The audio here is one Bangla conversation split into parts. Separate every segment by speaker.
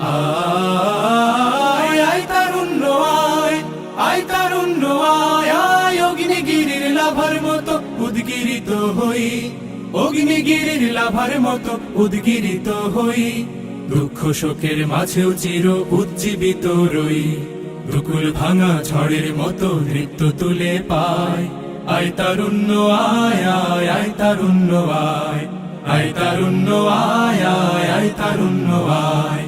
Speaker 1: আয় আয় মতো হই। অগ্নিগিরির মতো উদ্গিরিত হই। দুঃখ মাঝেও চির উজ্জীবিত রই। দুকুল ভাঙা ঝড়ের মতো নৃত্য তুলে পায় আয় আয় আয় আয় আয়। আয় আয় আয় তারুণ্য, আয়।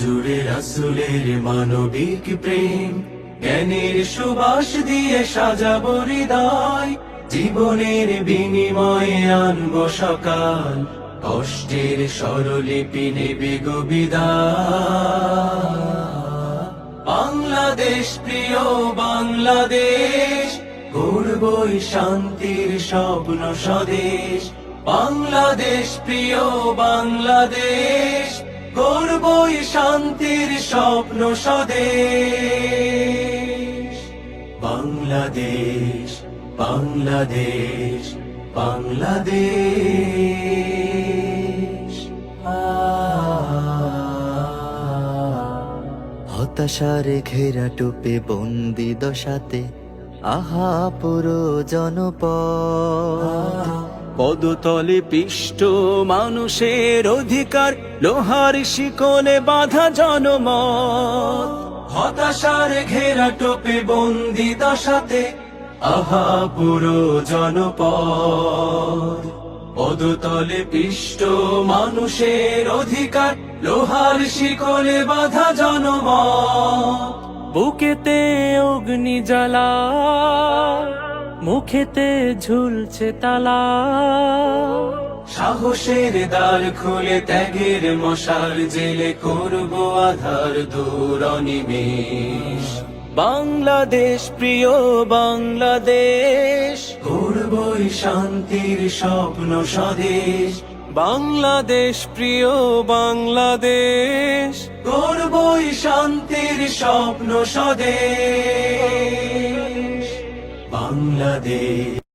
Speaker 1: জুড়ে রাসুলের মানবিক প্রেম, জ্ঞানের সুবাস দিয়ে সাজাবো হৃদয়, জীবনের বিনিময়ে আনব সকাল, কষ্টের স্বরলিপি নেবে গোবিদায় বাংলাদেশ প্রিয় বাংলাদেশ গড়বই শান্তির স্বপ্ন স্বদেশ। বাংলাদেশ প্রিয় বাংলাদেশ গড়বই শান্তির স্বপ্ন স্বদেশ। বাংলাদেশ বাংলাদেশ বাংলাদেশ।
Speaker 2: হতাশার ঘেরা টুপে বন্দি দশাতে, আহা পুরো জনপদ। পদতলে পিষ্ট মানুষের অধিকার লোহার শিকলে বাধা জনমত।
Speaker 1: হতাশার ঘেরা টোপে বন্দি দশাতে আহা পুরো জনপদ। পদতলে পিষ্ট মানুষের অধিকার লোহার শিকলে বাধা জনমত।
Speaker 2: বুকেতে অগ্নি জ্বালা মুখেতে ঝুলছে তালা।
Speaker 1: সাহসের দ্বার খুলে ত্যাগের মশাল জেলে করব আধার দূর অনিমেষ।
Speaker 2: বাংলাদেশ প্রিয় বাংলাদেশ।
Speaker 1: করবই শান্তির স্বপ্ন স্বদেশ।
Speaker 2: বাংলাদেশ প্রিয় বাংলাদেশ।
Speaker 1: করবই শান্তির স্বপ্ন স্বদেশ। বাংলাদেশ।